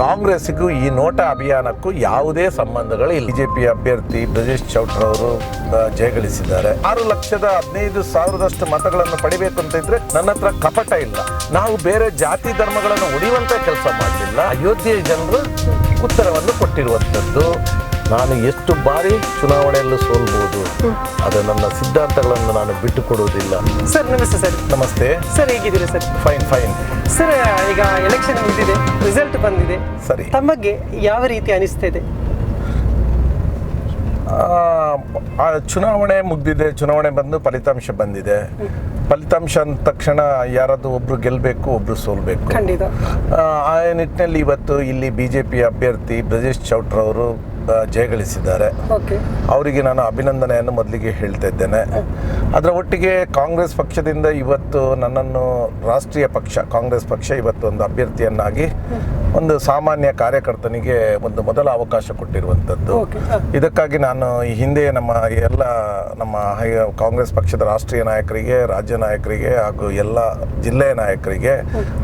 ಕಾಂಗ್ರೆಸ್ಗೂ ಈ ನೋಟ ಅಭಿಯಾನಕ್ಕೂ ಯಾವುದೇ ಸಂಬಂಧಗಳು ಇಲ್ಲ. ಬಿಜೆಪಿ ಅಭ್ಯರ್ಥಿ ಬ್ರಜೇಶ್ ಚೌಟ್ರ ಅವರು ಜಯಗಳಿಸಿದ್ದಾರೆ ಆರು ಲಕ್ಷದ ಹದಿನೈದು ಸಾವಿರದಷ್ಟು ಮತಗಳನ್ನು ಪಡಿಬೇಕು ಅಂತ ಇದ್ರೆ ನನ್ನ ಹತ್ರ ಕಪಟ ಇಲ್ಲ. ನಾವು ಬೇರೆ ಜಾತಿ ಧರ್ಮಗಳನ್ನು ಉಳಿಯುವಂತ ಕೆಲಸ ಮಾಡಲಿಲ್ಲ. ಅಯೋಧ್ಯೆಯ ಜನರು ಉತ್ತರವನ್ನು ಕೊಟ್ಟಿರುವಂಥದ್ದು. ನಾನು ಎಷ್ಟು ಬಾರಿ ಚುನಾವಣೆಯಲ್ಲೂ ಸೋಲ್ಬೋದು? ಅದು ನನ್ನ ಸಿದ್ಧಾಂತಗಳನ್ನು ನಾನು ಬಿಟ್ಟು ಕೊಡುವುದಿಲ್ಲ ಸರ್ ನಮಸ್ತೆ ಸರ್. ನಮಸ್ತೆ. ಸರ್ ಹೇಗಿದ್ದೀರಿ ಸರ್? ಫೈನ್ ಫೈನ್ ಸರ್ ಈಗ ಎಲೆಕ್ಷನ್ ಮುಗಿದಿದೆ ರಿಸಲ್ಟ್ ಬಂದಿದೆ. ಸರಿ. ತಮಗೆ ಯಾವ ರೀತಿ ಅನಿಸ್ತಾ ಇದೆ? ಆ, ಚುನಾವಣೆ ಮುಗ್ದಿದೆ ಚುನಾವಣೆ ಬಂದು ಫಲಿತಾಂಶ ಬಂದಿದೆ. ಫಲಿತಾಂಶ ಅಂದ ತಕ್ಷಣ ಯಾರಾದರೂ ಒಬ್ರು ಗೆಲ್ಲಬೇಕು ಒಬ್ರು ಸೋಲ್ಬೇಕು. ಖಂಡಿತ. ಆ, ನಿಟ್ಟಿನಲ್ಲಿ ಇವತ್ತು ಇಲ್ಲಿ ಬಿ ಜೆ ಪಿ ಅಭ್ಯರ್ಥಿ ಬ್ರಜೇಶ್ ಚೌಟ್ರ ಅವರು ಆ, ಜಯಗಳಿಸಿದ್ದಾರೆ ಅವರಿಗೆ ನಾನು ಅಭಿನಂದನೆಯನ್ನು ಮೊದಲಿಗೆ ಹೇಳ್ತಾ ಇದ್ದೇನೆ. ಅದರ ಒಟ್ಟಿಗೆ ಕಾಂಗ್ರೆಸ್ ಪಕ್ಷದಿಂದ ಇವತ್ತು ನನ್ನನ್ನು ರಾಷ್ಟ್ರೀಯ ಪಕ್ಷ ಕಾಂಗ್ರೆಸ್ ಪಕ್ಷ ಇವತ್ತು ಒಂದು ಅಭ್ಯರ್ಥಿಯನ್ನಾಗಿ ಒಂದು ಸಾಮಾನ್ಯ ಕಾರ್ಯಕರ್ತನಿಗೆ ಒಂದು ಮೊದಲ ಅವಕಾಶ ಕೊಟ್ಟಿರುವಂಥದ್ದು. ಇದಕ್ಕಾಗಿ ನಾನು ಈ ಹಿಂದೆ ನಮ್ಮ ಎಲ್ಲ ನಮ್ಮ ಕಾಂಗ್ರೆಸ್ ಪಕ್ಷದ ರಾಷ್ಟ್ರೀಯ ನಾಯಕರಿಗೆ ರಾಜ್ಯ ನಾಯಕರಿಗೆ ಹಾಗೂ ಎಲ್ಲ ಜಿಲ್ಲೆಯ ನಾಯಕರಿಗೆ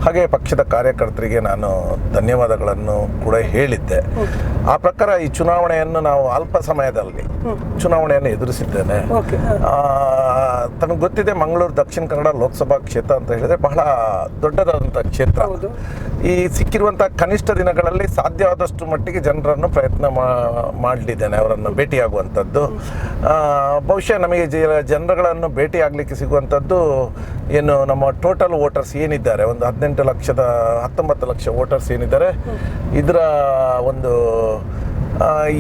ಹಾಗೆ ಪಕ್ಷದ ಕಾರ್ಯಕರ್ತರಿಗೆ ನಾನು ಧನ್ಯವಾದಗಳನ್ನು ಕೂಡ ಹೇಳಿದ್ದೆ. ಆ ಪ್ರಕಾರ ಈ ಚುನಾವಣೆಯನ್ನು ನಾವು ಅಲ್ಪ ಸಮಯದಲ್ಲಿ ಚುನಾವಣೆಯನ್ನು ಎದುರಿಸಿದ್ದೇನೆ. ತನಗೆ ಗೊತ್ತಿದೆ ಮಂಗಳೂರು ದಕ್ಷಿಣ ಕನ್ನಡ ಲೋಕಸಭಾ ಕ್ಷೇತ್ರ ಅಂತ ಹೇಳಿದ್ರೆ ಬಹಳ ದೊಡ್ಡದಾದಂಥ ಕ್ಷೇತ್ರ. ಈ ಸಿಕ್ಕಿರುವಂಥ ಕನಿಷ್ಠ ದಿನಗಳಲ್ಲಿ ಸಾಧ್ಯವಾದಷ್ಟು ಮಟ್ಟಿಗೆ ಜನರನ್ನು ಪ್ರಯತ್ನ ಮಾಡಲಿದ್ದೇನೆ ಅವರನ್ನು ಭೇಟಿಯಾಗುವಂಥದ್ದು. ಬಹುಶಃ ನಮಗೆ ಜ- ಜನರುಗಳನ್ನು ಭೇಟಿಯಾಗಲಿಕ್ಕೆ ಸಿಗುವಂಥದ್ದು ಏನು ನಮ್ಮ ಟೋಟಲ್ ವೋಟರ್ಸ್ ಏನಿದ್ದಾರೆ ಒಂದು ಹದಿನೆಂಟು ಲಕ್ಷದ ಹತ್ತೊಂಬತ್ತು ಲಕ್ಷ ವೋಟರ್ಸ್ ಏನಿದ್ದಾರೆ. ಇದರ ಒಂದು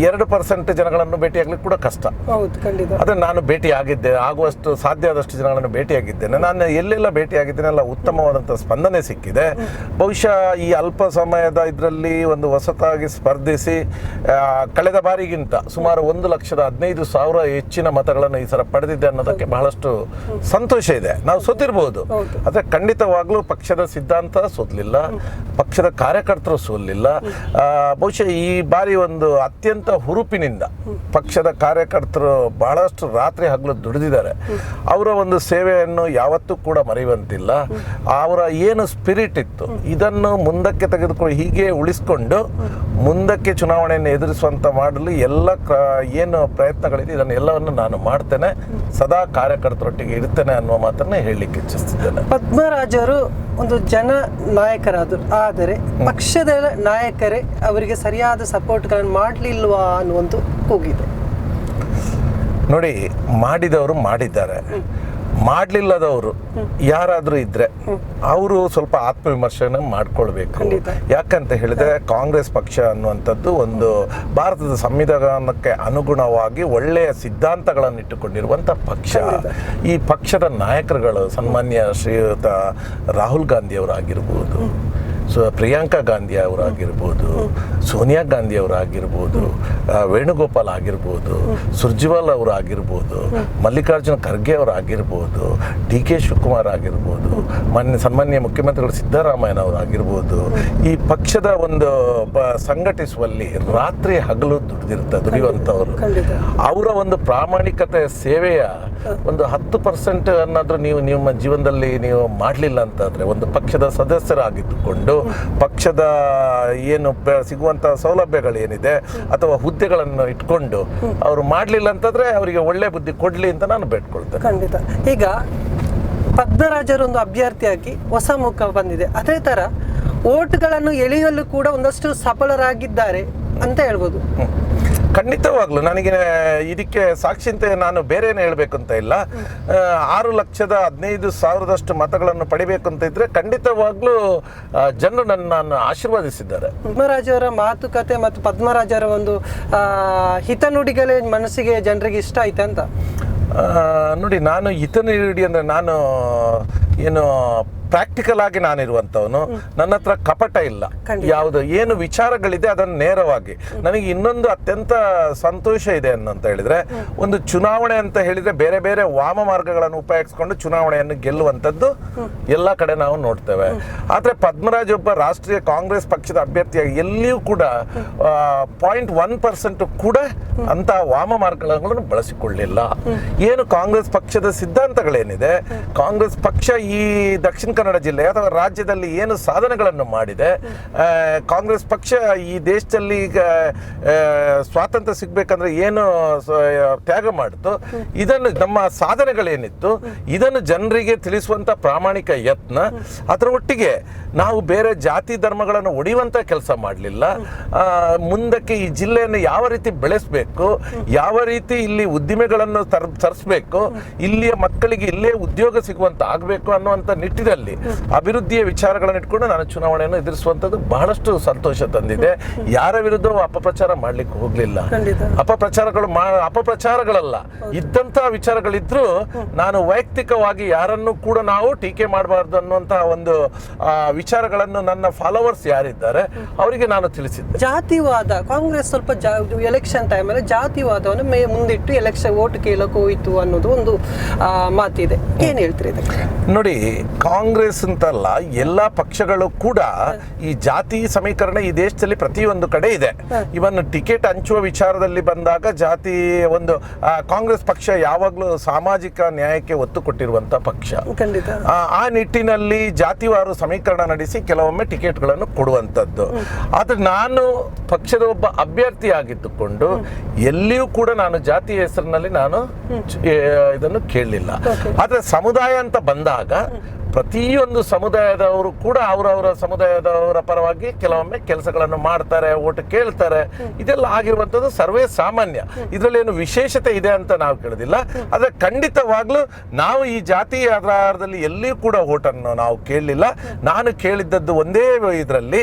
ಎರಡು ಪರ್ಸೆಂಟ್ ಜನಗಳನ್ನು ಭೇಟಿಯಾಗಲಿಕ್ಕೆ ಕೂಡ ಕಷ್ಟ. ಹೌದು ಖಂಡಿತ. ಅದನ್ನು ನಾನು ಭೇಟಿ ಆಗಿದ್ದೆ ಆಗುವಷ್ಟು ಸಾಧ್ಯ ಆದಷ್ಟು ಜನಗಳನ್ನು ಭೇಟಿಯಾಗಿದ್ದೇನೆ. ನಾನು ಎಲ್ಲೆಲ್ಲ ಭೇಟಿಯಾಗಿದ್ದೇನೆ ಅಲ್ಲ ಉತ್ತಮವಾದಂಥ ಸ್ಪಂದನೆ ಸಿಕ್ಕಿದೆ. ಬಹುಶಃ ಈ ಅಲ್ಪ ಸಮಯದ ಇದರಲ್ಲಿ ಒಂದು ಹೊಸತಾಗಿ ಸ್ಪರ್ಧಿಸಿ ಕಳೆದ ಬಾರಿಗಿಂತ ಸುಮಾರು ಒಂದು ಲಕ್ಷದ ಹದಿನೈದು ಸಾವಿರ ಹೆಚ್ಚಿನ ಮತಗಳನ್ನು ಈ ಸಲ ಪಡೆದಿದ್ದೆ ಅನ್ನೋದಕ್ಕೆ ಬಹಳಷ್ಟು ಸಂತೋಷ ಇದೆ. ನಾವು ಸೋತಿರ್ಬೋದು. ಆದರೆ ಖಂಡಿತವಾಗ್ಲೂ ಪಕ್ಷದ ಸಿದ್ಧಾಂತ ಸೋಲಿಲ್ಲ ಪಕ್ಷದ ಕಾರ್ಯಕರ್ತರು ಸೋಲಿಲ್ಲ ಬಹುಶಃ ಈ ಬಾರಿ ಒಂದು ಅತ್ಯಂತ ಹುರುಪಿನಿಂದ ಪಕ್ಷದ ಕಾರ್ಯಕರ್ತರು ಬಹಳಷ್ಟು ರಾತ್ರಿ ಹಗಲು ದುಡಿದಿದ್ದಾರೆ. ಅವರ ಒಂದು ಸೇವೆಯನ್ನು ಯಾವತ್ತೂ ಕೂಡ ಮರೆಯುವಂತಿಲ್ಲ. ಅವರ ಏನು ಸ್ಪಿರಿಟ್ ಇತ್ತು ಇದನ್ನು ಮುಂದಕ್ಕೆ ತೆಗೆದುಕೊಂಡು ಹೀಗೆ ಉಳಿಸ್ಕೊಂಡು ಮುಂದಕ್ಕೆ ಚುನಾವಣೆಯನ್ನು ಎದುರಿಸುವಂತ ಮಾಡಲು ಎಲ್ಲ ಕ- ಏನು ಪ್ರಯತ್ನಗಳಿದೆ ಇದನ್ನು ಎಲ್ಲವನ್ನು ನಾನು ಮಾಡ್ತೇನೆ. ಸದಾ ಕಾರ್ಯಕರ್ತರೊಟ್ಟಿಗೆ ಇರ್ತೇನೆ ಅನ್ನುವ ಮಾತನ್ನ ಹೇಳಲಿಕ್ಕೆ ಇಚ್ಛಿಸ್ತಿದ್ದೇನೆ ಪದ್ಮರಾಜರು ಒಂದು ಜನ ನಾಯಕರಾದರು. ಆದರೆ ಪಕ್ಷದ ನಾಯಕರೇ ಅವರಿಗೆ ಸರಿಯಾದ ಸಪೋರ್ಟ್ಗಳನ್ನು ಮಾಡಲಿಲ್ವಾ ಅನ್ನುವಂಥ ಕೂಗಿದೆ. ನೋಡಿ ಮಾಡಿದವರು ಮಾಡಿದ್ದಾರೆ. ಮಾಡಲಿಲ್ಲದವರು ಯಾರಾದರೂ ಇದ್ರೆ ಅವರು ಸ್ವಲ್ಪ ಆತ್ಮವಿಮರ್ಶೆನ ಮಾಡ್ಕೊಳ್ಬೇಕು. ಯಾಕಂತ ಹೇಳಿದ್ರೆ ಕಾಂಗ್ರೆಸ್ ಪಕ್ಷ ಅನ್ನುವಂಥದ್ದು ಒಂದು ಭಾರತದ ಸಂವಿಧಾನಕ್ಕೆ ಅನುಗುಣವಾಗಿ ಒಳ್ಳೆಯ ಸಿದ್ಧಾಂತಗಳನ್ನು ಇಟ್ಟುಕೊಂಡಿರುವಂಥ ಪಕ್ಷ. ಈ ಪಕ್ಷದ ನಾಯಕರುಗಳು ಸನ್ಮಾನ್ಯ ಶ್ರೀಯುತ ರಾಹುಲ್ ಗಾಂಧಿ ಅವರಾಗಿರ್ಬೋದು ಸೊ ಪ್ರಿಯಾಂಕಾ ಗಾಂಧಿ ಅವರಾಗಿರ್ಬೋದು ಸೋನಿಯಾ ಗಾಂಧಿ ಅವರಾಗಿರ್ಬೋದು ವೇಣುಗೋಪಾಲ್ ಆಗಿರ್ಬೋದು ಸುರ್ಜಿವಾಲ್ ಅವರಾಗಿರ್ಬೋದು ಮಲ್ಲಿಕಾರ್ಜುನ ಖರ್ಗೆ ಅವರಾಗಿರ್ಬೋದು ಡಿ ಕೆ ಶಿವಕುಮಾರ್ ಆಗಿರ್ಬೋದು ಮಾನ್ಯ ಸನ್ಮಾನ್ಯ ಮುಖ್ಯಮಂತ್ರಿಗಳು ಸಿದ್ದರಾಮಯ್ಯ ಅವರಾಗಿರ್ಬೋದು ಈ ಪಕ್ಷದ ಒಂದು ಬ- ಸಂಘಟಿಸುವಲ್ಲಿ ರಾತ್ರಿ ಹಗಲು ದುಡಿದಿರ್ತಾರೆ ದುಡಿಯುವಂಥವ್ರು. ಅವರ ಒಂದು ಪ್ರಾಮಾಣಿಕತೆ ಸೇವೆಯ ಒಂದು ಹತ್ತು ಪರ್ಸೆಂಟ್ ಅನ್ನಾದ್ರೂ ನೀವು ನಿಮ್ಮ ಜೀವನದಲ್ಲಿ ನೀವು ಮಾಡಲಿಲ್ಲ ಅಂತಂದ್ರೆ ಒಂದು ಪಕ್ಷದ ಸದಸ್ಯರಾಗಿದ್ದುಕೊಂಡು ಪಕ್ಷದ ಏನು ಸಿಗುವಂತ ಸೌಲಭ್ಯಗಳೇನಿದೆ ಅಥವಾ ಹುದ್ದೆಗಳನ್ನು ಇಟ್ಕೊಂಡು ಅವರು ಮಾಡಲಿಲ್ಲ ಅಂತಂದ್ರೆ ಅವರಿಗೆ ಒಳ್ಳೆ ಬುದ್ಧಿ ಕೊಡಲಿ ಅಂತ ನಾನು ಬೇಡ್ಕೊಳ್ತೇನೆ. ಖಂಡಿತ. ಈಗ ಪದ್ಮರಾಜರು ಒಂದು ಅಭ್ಯರ್ಥಿಯಾಗಿ ಹೊಸ ಮುಖ ಬಂದಿದೆ. ಅದೇ ತರ ಓಟ್ಗಳನ್ನು ಎಳೆಯಲು ಕೂಡ ಒಂದಷ್ಟು ಸಫಲರಾಗಿದ್ದಾರೆ ಅಂತ ಹೇಳ್ಬೋದು. ಖಂಡಿತವಾಗ್ಲು ನನಗೆ ಇದಕ್ಕೆ ಸಾಕ್ಷಿ ಅಂತ ನಾನು ಬೇರೆ ಏನು ಹೇಳ್ಬೇಕು ಅಂತ ಇಲ್ಲ. ಆರು ಲಕ್ಷದ ಹದಿನೈದು ಸಾವಿರದಷ್ಟು ಮತಗಳನ್ನು ಪಡಿಬೇಕು ಅಂತ ಇದ್ರೆ ಖಂಡಿತವಾಗ್ಲೂ ಜನರು ನನ್ನನ್ನು ಆಶೀರ್ವಾದಿಸಿದ್ದಾರೆ. ಪದ್ಮರಾಜ್ ಅವರ ಮಾತುಕತೆ ಮತ್ತು ಪದ್ಮರಾಜ್ ಅವರ ಒಂದು ಹಿತನುಡಿಗಳೇ ಮನಸ್ಸಿಗೆ ಜನರಿಗೆ ಇಷ್ಟ ಆಯ್ತು ಅಂತ? ನೋಡಿ ನಾನು ಹಿತನುಡಿ ಅಂದ್ರೆ ನಾನು ಏನು ಪ್ರಾಕ್ಟಿಕಲ್ ಆಗಿ ನಾನಿರುವಂಥವನು ನನ್ನ ಹತ್ರ ಕಪಟ ಇಲ್ಲ. ಯಾವುದು ಏನು ವಿಚಾರಗಳಿದೆ ಅದನ್ನು ನೇರವಾಗಿ. ನನಗೆ ಇನ್ನೊಂದು ಅತ್ಯಂತ ಸಂತೋಷ ಇದೆ ಅಂತ ಹೇಳಿದ್ರೆ ಒಂದು ಚುನಾವಣೆ ಅಂತ ಹೇಳಿದ್ರೆ ಬೇರೆ ಬೇರೆ ವಾಮ ಮಾರ್ಗಗಳನ್ನು ಉಪಯೋಗಿಸ್ಕೊಂಡು ಚುನಾವಣೆಯನ್ನು ಗೆಲ್ಲುವಂಥದ್ದು ಎಲ್ಲ ಕಡೆ ನಾವು ನೋಡ್ತೇವೆ. ಆದರೆ ಪದ್ಮರಾಜ್ ಒಬ್ಬ ರಾಷ್ಟ್ರೀಯ ಕಾಂಗ್ರೆಸ್ ಪಕ್ಷದ ಅಭ್ಯರ್ಥಿಯಾಗಿ ಎಲ್ಲಿಯೂ ಕೂಡ ಪಾಯಿಂಟ್ ಒನ್ ಪರ್ಸೆಂಟ್ ಕೂಡ ಅಂತ ವಾಮ ಮಾರ್ಗಗಳನ್ನು ಬಳಸಿಕೊಳ್ಳಿಲ್ಲ. ಏನು ಕಾಂಗ್ರೆಸ್ ಪಕ್ಷದ ಸಿದ್ಧಾಂತಗಳೇನಿದೆ ಕಾಂಗ್ರೆಸ್ ಪಕ್ಷ ಈ ದಕ್ಷಿಣ ಕನ್ನಡ ಜಿಲ್ಲೆ ಅಥವಾ ರಾಜ್ಯದಲ್ಲಿ ಏನು ಸಾಧನೆಗಳನ್ನು ಮಾಡಿದೆ? ಕಾಂಗ್ರೆಸ್ ಪಕ್ಷ ಈ ದೇಶದಲ್ಲಿ ಈಗ ಸ್ವಾತಂತ್ರ್ಯ ಸಿಗ್ಬೇಕಂದ್ರೆ ಏನು ತ್ಯಾಗ ಮಾಡಿತು? ಇದನ್ನು ನಮ್ಮ ಸಾಧನೆಗಳೇನಿತ್ತು? ಇದನ್ನು ಜನರಿಗೆ ತಿಳಿಸುವಂತ ಪ್ರಾಮಾಣಿಕ ಯತ್ನ? ಅದರ ಒಟ್ಟಿಗೆ ನಾವು ಬೇರೆ ಜಾತಿ ಧರ್ಮಗಳನ್ನು ಒಡೆಯುವಂತ ಕೆಲಸ ಮಾಡಲಿಲ್ಲ. ಮುಂದಕ್ಕೆ ಈ ಜಿಲ್ಲೆಯನ್ನು ಯಾವ ರೀತಿ ಬೆಳೆಸಬೇಕು? ಯಾವ ರೀತಿ ಇಲ್ಲಿ ಉದ್ದಿಮೆಗಳನ್ನು ತರ್, ತರಿಸ್ಬೇಕು? ಇಲ್ಲಿಯ ಮಕ್ಕಳಿಗೆ ಇಲ್ಲೇ ಉದ್ಯೋಗ ಸಿಗುವಂತ ಆಗಬೇಕು ಅನ್ನುವಂಥ ನಿಟ್ಟಿನಲ್ಲಿ ಅಭಿವೃದ್ಧಿಯ ವಿಚಾರಗಳನ್ನು ಇಟ್ಕೊಂಡು ನಾನು ಚುನಾವಣೆಯನ್ನು ಎದುರಿಸುವಂಥದ್ದು ಬಹಳಷ್ಟು ಸಂತೋಷ ತಂದಿದೆ. ಯಾರ ವಿರುದ್ಧವೂ ಅಪಪ್ರಚಾರ ಮಾಡ್ಲಿಕ್ಕೆ ಹೋಗ್ಲಿಲ್ಲ. ಅಪಪ್ರಚಾರಗಳು ಅಪಪ್ರಚಾರಗಳಲ್ಲ. ಇದ್ದಂತಹ ವಿಚಾರಗಳಿದ್ರು ನಾನು ವೈಯಕ್ತಿಕವಾಗಿ ಯಾರನ್ನು ಕೂಡ ನಾವು ಟೀಕೆ ಮಾಡಬಾರ್ದು ಅನ್ನುವಂತಹ ಒಂದು ವಿಚಾರಗಳನ್ನು ನನ್ನ ಫಾಲೋವರ್ಸ್ ಯಾರಿದ್ದಾರೆ ಅವರಿಗೆ ನಾನು ತಿಳಿಸಿದ್ದೆ. ಜಾತಿವಾದ ಕಾಂಗ್ರೆಸ್ ಸ್ವಲ್ಪ ಎಲೆಕ್ಷನ್ ಟೈಮಲ್ಲಿ ಜಾತಿವಾದವನ್ನು ಮೇ ಮುಂದಿಟ್ಟು ಎಲೆಕ್ಷನ್ ವೋಟ್ ಕೇಳಕ್ಕೆ ಹೋಯಿತು ಅನ್ನೋದು ಒಂದು ಮಾತಿದೆ. ಏನ್ ಹೇಳ್ತೀರಿ ನೋಡಿ ಕಾಂಗ್ರೆಸ್ ಅಂತಲ್ಲ ಎಲ್ಲ ಪಕ್ಷಗಳು ಕೂಡ ಈ ಜಾತಿ ಸಮೀಕರಣ ಈ ದೇಶದಲ್ಲಿ ಪ್ರತಿಯೊಂದು ಕಡೆ ಇದೆ. ಇವನ್ ಟಿಕೆಟ್ ಹಂಚುವ ವಿಚಾರದಲ್ಲಿ ಬಂದಾಗ ಜಾತಿ ಒಂದು ಕಾಂಗ್ರೆಸ್ ಪಕ್ಷ ಯಾವಾಗಲೂ ಸಾಮಾಜಿಕ ನ್ಯಾಯಕ್ಕೆ ಒತ್ತು ಕೊಟ್ಟಿರುವಂತ ಪಕ್ಷ. ಆ ನಿಟ್ಟಿನಲ್ಲಿ ಜಾತಿವಾರು ಸಮೀಕರಣ ನಡೆಸಿ ಕೆಲವೊಮ್ಮೆ ಟಿಕೆಟ್ಗಳನ್ನು ಕೊಡುವಂಥದ್ದು ಆದ್ರೆ ನಾನು ಪಕ್ಷದ ಒಬ್ಬ ಅಭ್ಯರ್ಥಿ ಆಗಿದ್ದುಕೊಂಡು ಎಲ್ಲಿಯೂ ಕೂಡ ನಾನು ಜಾತಿ ಹೆಸರಿನಲ್ಲಿ ನಾನು ಇದನ್ನು ಕೇಳಲಿಲ್ಲ. ಆದರೆ ಸಮುದಾಯ ಅಂತ ಬಂದಾಗ ಪ್ರತಿಯೊಂದು ಸಮುದಾಯದವರು ಕೂಡ ಅವರವರ ಸಮುದಾಯದವರ ಪರವಾಗಿ ಕೆಲವೊಮ್ಮೆ ಕೆಲಸಗಳನ್ನು ಮಾಡ್ತಾರೆ, ಓಟ್ ಕೇಳ್ತಾರೆ. ಇದೆಲ್ಲ ಆಗಿರುವಂಥದ್ದು ಸರ್ವೇ ಸಾಮಾನ್ಯ. ಇದರಲ್ಲಿ ಏನು ವಿಶೇಷತೆ ಇದೆ ಅಂತ ನಾವು ಕೇಳೋದಿಲ್ಲ. ಆದ್ರೆ ಖಂಡಿತವಾಗ್ಲೂ ನಾವು ಈ ಜಾತಿ ಆಧಾರದಲ್ಲಿ ಎಲ್ಲಿಯೂ ಕೂಡ ಓಟನ್ನು ನಾವು ಕೇಳಲಿಲ್ಲ. ನಾನು ಕೇಳಿದ್ದದ್ದು ಒಂದೇ ಇದರಲ್ಲಿ